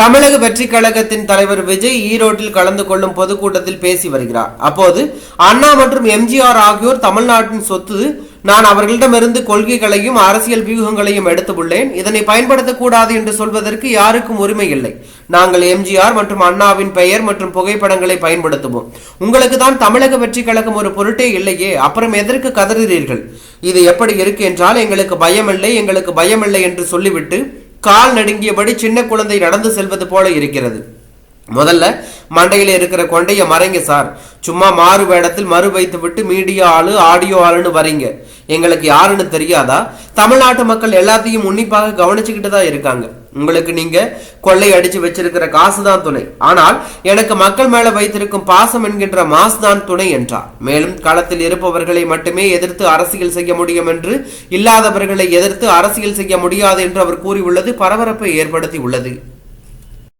தமிழக வெற்றி கழகத்தின் தலைவர் விஜய் ஈரோட்டில் கலந்து கொள்ளும் பொதுக்கூட்டத்தில் பேசி வருகிறார். அப்போது அண்ணா மற்றும் எம்ஜிஆர் ஆகியோர் தமிழ்நாட்டின் சொத்து நான் அவர்களிடமிருந்து கொள்கைகளையும் அரசியல் வியூகங்களையும் எடுத்துள்ளேன். இதனை பயன்படுத்தக்கூடாது என்று சொல்வதற்கு யாருக்கும் உரிமை இல்லை. நாங்கள் எம்ஜிஆர் மற்றும் அண்ணாவின் பெயர் மற்றும் புகைப்படங்களை பயன்படுத்துவோம். உங்களுக்கு தான் தமிழக வெற்றி கழகம் ஒரு பொருட்டே இல்லையே. அப்புறம் எதற்கு கதறுகிறீர்கள் இது எப்படி இருக்கு என்றால் எங்களுக்கு பயமில்லை எங்களுக்கு பயமில்லை என்று சொல்லிவிட்டு கால் நடுங்கியபடி சின்ன குழந்தை நடந்து செல்வது போல இருக்கிறது. முதல்ல மண்டையில் இருக்கிற கொண்டைய மறைங்க சார். சும்மா மாறு வேடத்தில் மறு வைத்து விட்டு மீடியா ஆளு ஆடியோ ஆளுன்னு வரீங்க. எங்களுக்கு யாருன்னு தெரியாதா? தமிழ்நாட்டு மக்கள் எல்லாத்தையும் உன்னிப்பாக கவனிச்சுக்கிட்டு தான் இருக்காங்க. உங்களுக்கு நீங்க கொள்ளை அடிச்சு வச்சிருக்கிற காசு தான் துணை. ஆனால் எனக்கு மக்கள் மேல வைத்திருக்கும் பாசம் என்கின்ற மாசு தான் துணை என்றார். மேலும் களத்தில் இருப்பவர்களை மட்டுமே எதிர்த்து அரசியல் செய்ய முடியும் என்று இல்லாதவர்களை எதிர்த்து அரசியல் செய்ய முடியாது என்று அவர் கூறியுள்ளது பரபரப்பை ஏற்படுத்தி உள்ளது.